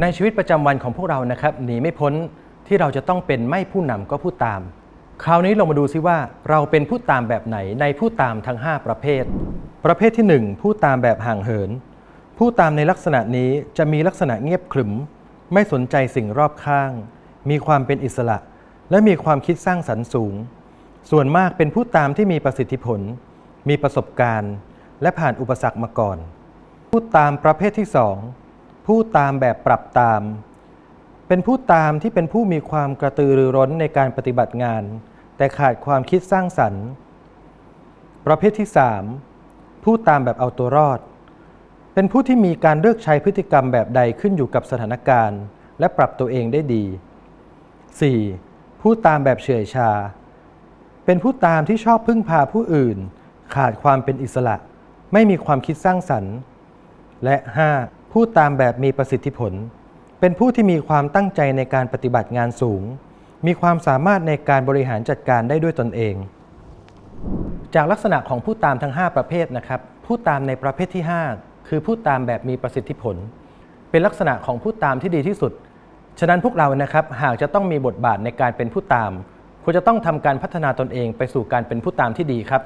ในชีวิตประจำวันของพวกเรานะครับหนีไม่พ้นที่เราจะต้องเป็นไม่ผู้นำก็ผู้ตาม คราวนี้เรามาดูซิว่าเราเป็นผู้ตามแบบไหนในผู้ตามทั้ง 5 ประเภท ประเภทที่ 1 ผู้ตามแบบห่างเหิน ผู้ตามในลักษณะนี้จะมีลักษณะเงียบขรึม ไม่สนใจสิ่งรอบข้าง มีความเป็นอิสระ และมีความคิดสร้างสรรค์สูง ส่วนมากเป็นผู้ตามที่มีประสิทธิผล มีประสบการณ์ และผ่านอุปสรรคมาก่อน ผู้ตามประเภทที่ 2 ผู้ตามแบบปรับตาม เป็นผู้ตามที่เป็นผู้มีความกระตือรือร้นในการปฏิบัติงาน แต่ขาดความคิดสร้างสรรค์ ประเภทที่ 3 ผู้ตามแบบเอาตัวรอด เป็นผู้ที่มีการเลือกใช้พฤติกรรมแบบใดขึ้นอยู่กับสถานการณ์ และปรับตัวเองได้ดี 4. ผู้ตามแบบเฉื่อยชา เป็นผู้ตามที่ชอบพึ่งพาผู้อื่น ขาดความเป็นอิสระ ไม่มีความคิดสร้างสรรค์ และ 5. ผู้ตามแบบมีประสิทธิผล เป็นผู้ที่มีความตั้งใจในการปฏิบัติงานสูง มีความสามารถในการบริหารจัดการได้ด้วยตนเอง จากลักษณะของผู้ตามทั้ง 5 ประเภทนะครับ ผู้ตามในประเภทที่ 5 คือผู้ตามแบบมีประสิทธิผล เป็นลักษณะของผู้ตามที่ดีที่สุด ฉะนั้นพวกเรานะครับหากจะต้องมีบทบาทในการเป็นผู้ตามควรจะต้องทำการพัฒนาตนเองไปสู่การเป็นผู้ตามที่ดีครับ